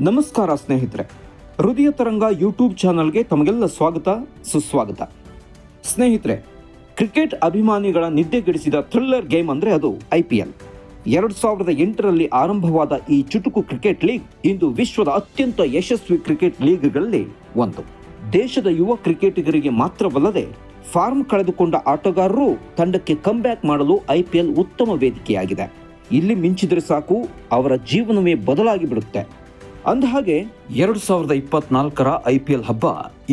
ನಮಸ್ಕಾರ ಸ್ನೇಹಿತರೆ. ಹೃದಯ ತರಂಗ ಯೂಟ್ಯೂಬ್ ಚಾನಲ್ಗೆ ತಮಗೆಲ್ಲ ಸ್ವಾಗತ, ಸುಸ್ವಾಗತ. ಸ್ನೇಹಿತರೆ, ಕ್ರಿಕೆಟ್ ಅಭಿಮಾನಿಗಳ ನಿದ್ದೆಗೆಡಿಸಿದ ಥ್ರಿಲ್ಲರ್ ಗೇಮ್ ಅಂದರೆ ಅದು ಐ ಪಿ ಎಲ್. ಎರಡು ಸಾವಿರದ ಎಂಟರಲ್ಲಿ ಆರಂಭವಾದ ಈ ಚುಟುಕು ಕ್ರಿಕೆಟ್ ಲೀಗ್ ಇಂದು ವಿಶ್ವದ ಅತ್ಯಂತ ಯಶಸ್ವಿ ಕ್ರಿಕೆಟ್ ಲೀಗ್ಗಳಲ್ಲಿ ಒಂದು. ದೇಶದ ಯುವ ಕ್ರಿಕೆಟಿಗರಿಗೆ ಮಾತ್ರವಲ್ಲದೆ, ಫಾರ್ಮ್ ಕಳೆದುಕೊಂಡ ಆಟಗಾರರು ತಂಡಕ್ಕೆ ಕಮ್ಬ್ಯಾಕ್ ಮಾಡಲು ಐಪಿಎಲ್ ಉತ್ತಮ ವೇದಿಕೆಯಾಗಿದೆ. ಇಲ್ಲಿ ಮಿಂಚಿದರೆ ಸಾಕು, ಅವರ ಜೀವನವೇ ಬದಲಾಗಿ ಬಿಡುತ್ತೆ. ಅಂದಹಾಗೆ, ಎರಡು ಸಾವಿರದ ಇಪ್ಪತ್ನಾಲ್ಕರ ಐ ಪಿ ಎಲ್ ಹಬ್ಬ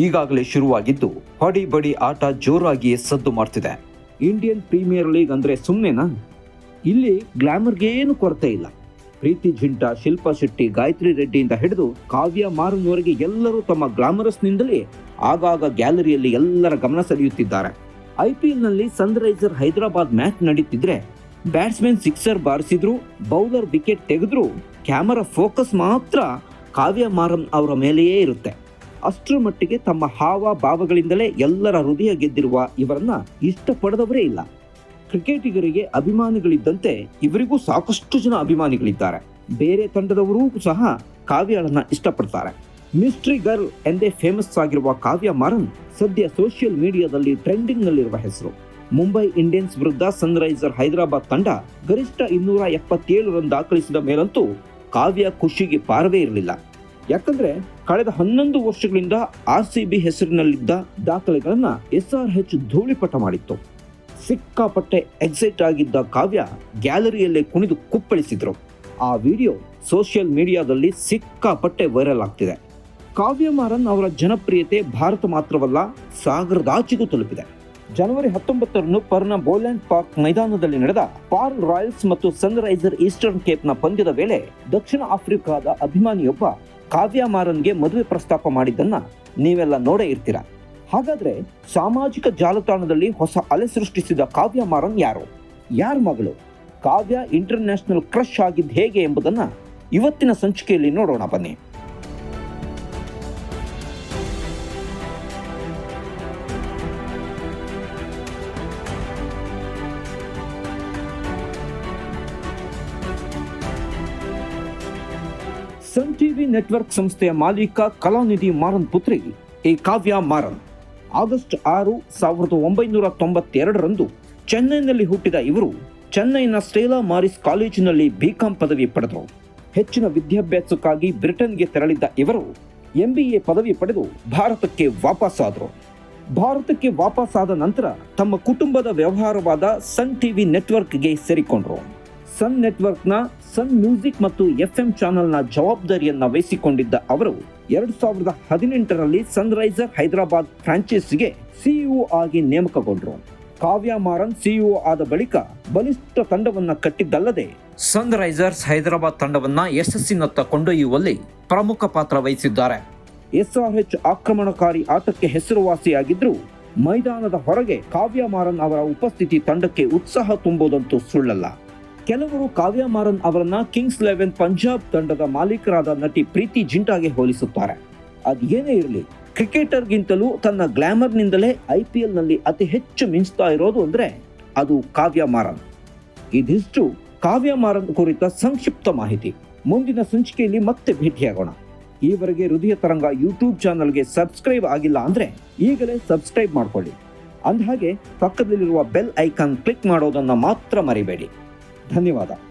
ಈಗಾಗಲೇ ಶುರುವಾಗಿದ್ದು ಹೊಡಿ ಬಡಿ ಆಟ ಜೋರಾಗಿಯೇ ಸದ್ದು ಮಾಡ್ತಿದೆ. ಇಂಡಿಯನ್ ಪ್ರೀಮಿಯರ್ ಲೀಗ್ ಅಂದ್ರೆ ಸುಮ್ಮನೆನಾ ಇಲ್ಲಿ ಗ್ಲಾಮರ್ಗೆ ಏನು ಕೊರತೆ ಇಲ್ಲ. ಪ್ರೀತಿ ಜಿಂಟಾ ಶಿಲ್ಪಾ ಶೆಟ್ಟಿ, ಗಾಯತ್ರಿ ರೆಡ್ಡಿಯಿಂದ ಹಿಡಿದು ಕಾವ್ಯ ಮಾರುನವರೆಗೆ ಎಲ್ಲರೂ ತಮ್ಮ ಗ್ಲಾಮರಸ್ನಿಂದಲೇ ಆಗಾಗ ಗ್ಯಾಲರಿಯಲ್ಲಿ ಎಲ್ಲರ ಗಮನ ಸೆಳೆಯುತ್ತಿದ್ದಾರೆ. ಐಪಿಎಲ್ನಲ್ಲಿ ಸನ್ರೈಸರ್ ಹೈದರಾಬಾದ್ ಮ್ಯಾಚ್ ನಡೀತಿದ್ರೆ ಬ್ಯಾಟ್ಸ್ಮನ್ ಸಿಕ್ಸರ್ ಬಾರಿಸಿದ್ರು, ಬೌಲರ್ ವಿಕೆಟ್ ತೆಗೆದ್ರು, ಕ್ಯಾಮರಾ ಫೋಕಸ್ ಮಾತ್ರ ಕಾವ್ಯ ಮಾರಂ ಅವರ ಮೇಲೆಯೇ ಇರುತ್ತೆ. ಅಷ್ಟರ ಮಟ್ಟಿಗೆ ತಮ್ಮ ಹಾವ ಭಾವಗಳಿಂದಲೇ ಎಲ್ಲರ ಹೃದಯ ಗೆದ್ದಿರುವ ಇವರನ್ನ ಇಷ್ಟಪಡದವರೇ ಇಲ್ಲ. ಕ್ರಿಕೆಟಿಗರಿಗೆ ಅಭಿಮಾನಿಗಳಿದ್ದಂತೆ ಇವರಿಗೂ ಸಾಕಷ್ಟು ಜನ ಅಭಿಮಾನಿಗಳಿದ್ದಾರೆ. ಬೇರೆ ತಂಡದವರೂ ಸಹ ಕಾವ್ಯಳನ್ನ ಇಷ್ಟಪಡ್ತಾರೆ. ಮಿಸ್ಟ್ರಿ ಗರ್ಲ್ ಎಂದೇ ಫೇಮಸ್ ಆಗಿರುವ ಕಾವ್ಯ ಮಾರನ್ ಸದ್ಯ ಸೋಷಿಯಲ್ ಮೀಡಿಯಾದಲ್ಲಿ ಟ್ರೆಂಡಿಂಗ್ ನಲ್ಲಿರುವ ಹೆಸರು. ಮುಂಬೈ ಇಂಡಿಯನ್ಸ್ ವಿರುದ್ಧ ಸನ್ರೈಸರ್ ಹೈದರಾಬಾದ್ ತಂಡ ಗರಿಷ್ಠ ಇನ್ನೂರ ಎಪ್ಪತ್ತೇಳು ರನ್ ದಾಖಲಿಸಿದ ಮೇಲಂತೂ ಕಾವ್ಯ ಖುಷಿಗೆ ಪಾರವೇ ಇರಲಿಲ್ಲ. ಯಾಕಂದ್ರೆ ಕಳೆದ ಹನ್ನೊಂದು ವರ್ಷಗಳಿಂದ ಆರ್ ಸಿ ಬಿ ಹೆಸರಿನಲ್ಲಿದ್ದ ದಾಖಲೆಗಳನ್ನ ಎಸ್ ಆರ್ ಹೆಚ್ ಧೂಳಿಪಟ ಮಾಡಿತ್ತು. ಸಿಕ್ಕಾಪಟ್ಟೆ ಎಕ್ಸೈಟ್ ಆಗಿದ್ದ ಕಾವ್ಯ ಗ್ಯಾಲರಿಯಲ್ಲೇ ಕುಣಿದು ಕುಪ್ಪಳಿಸಿದ್ರು. ಆ ವಿಡಿಯೋ ಸೋಷಿಯಲ್ ಮೀಡಿಯಾದಲ್ಲಿ ಸಿಕ್ಕಾಪಟ್ಟೆ ವೈರಲ್ ಆಗ್ತಿದೆ. ಕಾವ್ಯ ಮಾರನ್ ಅವರ ಜನಪ್ರಿಯತೆ ಭಾರತ ಮಾತ್ರವಲ್ಲ ಸಾಗರದಾಚೆಗೂ ತಲುಪಿದೆ. ಜನವರಿ ಹತ್ತೊಂಬತ್ತರಂದು ಪರ್ನ ಬೋಲ್ಯಾಂಡ್ ಪಾರ್ಕ್ ಮೈದಾನದಲ್ಲಿ ನಡೆದ ಪಾರ್ ರಾಯಲ್ಸ್ ಮತ್ತು ಸನ್ರೈಸರ್ ಈಸ್ಟರ್ನ್ ಕೇಪ್ನ ಪಂದ್ಯದ ವೇಳೆ ದಕ್ಷಿಣ ಆಫ್ರಿಕಾದ ಅಭಿಮಾನಿಯೊಬ್ಬ ಕಾವ್ಯ ಮಾರನ್ಗೆ ಮದುವೆ ಪ್ರಸ್ತಾಪ ಮಾಡಿದ್ದನ್ನ ನೀವೆಲ್ಲ ನೋಡೇ ಇರ್ತೀರಾ. ಹಾಗಾದ್ರೆ ಸಾಮಾಜಿಕ ಜಾಲತಾಣದಲ್ಲಿ ಹೊಸ ಅಲೆ ಸೃಷ್ಟಿಸಿದ ಕಾವ್ಯ ಮಾರನ್ ಯಾರು? ಯಾರ ಮಗಳು? ಕಾವ್ಯ ಇಂಟರ್ನ್ಯಾಷನಲ್ ಕ್ರಶ್ ಆಗಿದ್ದು ಹೇಗೆ ಎಂಬುದನ್ನ ಇವತ್ತಿನ ಸಂಚಿಕೆಯಲ್ಲಿ ನೋಡೋಣ ಬನ್ನಿ. ಸನ್ ಟಿವಿ ನೆಟ್ವರ್ಕ್ ಸಂಸ್ಥೆಯ ಮಾಲೀಕ ಕಲಾನಿಧಿ ಮಾರನ್ ಪುತ್ರಿ ಈ ಕಾವ್ಯ ಮಾರನ್. ಆಗಸ್ಟ್ ಆರು ಸಾವಿರದ ಒಂಬೈನೂರ ತೊಂಬತ್ತೆರಡರಂದು ಚೆನ್ನೈನಲ್ಲಿ ಹುಟ್ಟಿದ ಇವರು ಚೆನ್ನೈನ ಸ್ಟೇಲಾ ಮಾರಿಸ್ ಕಾಲೇಜಿನಲ್ಲಿ ಬಿಕಾಂ ಪದವಿ ಪಡೆದರು. ಹೆಚ್ಚಿನ ವಿದ್ಯಾಭ್ಯಾಸಕ್ಕಾಗಿ ಬ್ರಿಟನ್ಗೆ ತೆರಳಿದ್ದ ಇವರು ಎಂಬಿಎ ಪದವಿ ಪಡೆದು ಭಾರತಕ್ಕೆ ವಾಪಸ್ಸಾದರು ಭಾರತಕ್ಕೆ ವಾಪಸ್ಸಾದ ನಂತರ ತಮ್ಮ ಕುಟುಂಬದ ವ್ಯವಹಾರವಾದ ಸನ್ ಟಿವಿ ನೆಟ್ವರ್ಕ್ಗೆ ಸೇರಿಕೊಂಡರು. ಸನ್ ನೆಟ್ವರ್ಕ್ನ, ಸನ್ ಮ್ಯೂಸಿಕ್ ಮತ್ತು ಎಫ್ ಎಂ ಚಾನೆಲ್ನ ಜವಾಬ್ದಾರಿಯನ್ನ ವಹಿಸಿಕೊಂಡಿದ್ದ ಅವರು, ಎರಡು ಸಾವಿರದ ಹದಿನೆಂಟರಲ್ಲಿ ಸನ್ರೈಸರ್ ಹೈದರಾಬಾದ್ ಫ್ರಾಂಚೈಸಿಗೆ ಸಿಇಒ ಆಗಿ ನೇಮಕಗೊಂಡರು. ಕಾವ್ಯ ಮಾರನ್ ಸಿಇಒ ಆದ ಬಳಿಕ ಬಲಿಷ್ಠ ತಂಡವನ್ನ ಕಟ್ಟಿದ್ದಲ್ಲದೆ, ಸನ್ರೈಸರ್ಸ್ ಹೈದರಾಬಾದ್ ತಂಡವನ್ನ ಯಶಸ್ಸಿನತ್ತ ಕೊಂಡೊಯ್ಯುವಲ್ಲಿ ಪ್ರಮುಖ ಪಾತ್ರ ವಹಿಸಿದ್ದಾರೆ. ಎಸ್ಆರ್ಎಚ್ ಆಕ್ರಮಣಕಾರಿ ಆಟಕ್ಕೆ ಹೆಸರುವಾಸಿಯಾಗಿದ್ದರೂ ಮೈದಾನದ ಹೊರಗೆ ಕಾವ್ಯ ಮಾರನ್ ಅವರ ಉಪಸ್ಥಿತಿ ತಂಡಕ್ಕೆ ಉತ್ಸಾಹ ತುಂಬುವುದಂತೂ ಸುಳ್ಳಲ್ಲ. ಕೆಲವರು ಕಾವ್ಯ ಮಾರನ್ ಅವರನ್ನ ಕಿಂಗ್ಸ್ ಲೆವೆನ್ ಪಂಜಾಬ್ ತಂಡದ ಮಾಲೀಕರಾದ ನಟಿ ಪ್ರೀತಿ ಜಿಂಟಾಗೆ ಹೋಲಿಸುತ್ತಾರೆ. ಏನೇ ಇರಲಿ, ಕ್ರಿಕೆಟರ್ಗಿಂತಲೂ ತನ್ನ ಗ್ಲಾಮರ್ನಿಂದಲೇ ಐ ಪಿ ಎಲ್ನಲ್ಲಿ ಅತಿ ಹೆಚ್ಚು ಮಿಂಚ್ತಾ ಇರೋದು ಅಂದ್ರೆ ಅದು ಕಾವ್ಯ ಮಾರನ್. ಇದಿಷ್ಟು ಕಾವ್ಯ ಮಾರನ್ ಕುರಿತ ಸಂಕ್ಷಿಪ್ತ ಮಾಹಿತಿ. ಮುಂದಿನ ಸಂಚಿಕೆಯಲ್ಲಿ ಮತ್ತೆ ಭೇಟಿಯಾಗೋಣ. ಈವರೆಗೆ ಹೃದಯ ತರಂಗ ಯೂಟ್ಯೂಬ್ ಚಾನಲ್ಗೆ ಸಬ್ಸ್ಕ್ರೈಬ್ ಆಗಿಲ್ಲ ಅಂದ್ರೆ ಈಗಲೇ ಸಬ್ಸ್ಕ್ರೈಬ್ ಮಾಡ್ಕೊಳ್ಳಿ. ಅಂದಹಾಗೆ ಪಕ್ಕದಲ್ಲಿರುವ ಬೆಲ್ ಐಕಾನ್ ಕ್ಲಿಕ್ ಮಾಡೋದನ್ನ ಮಾತ್ರ ಮರಿಬೇಡಿ. 탄이 와다.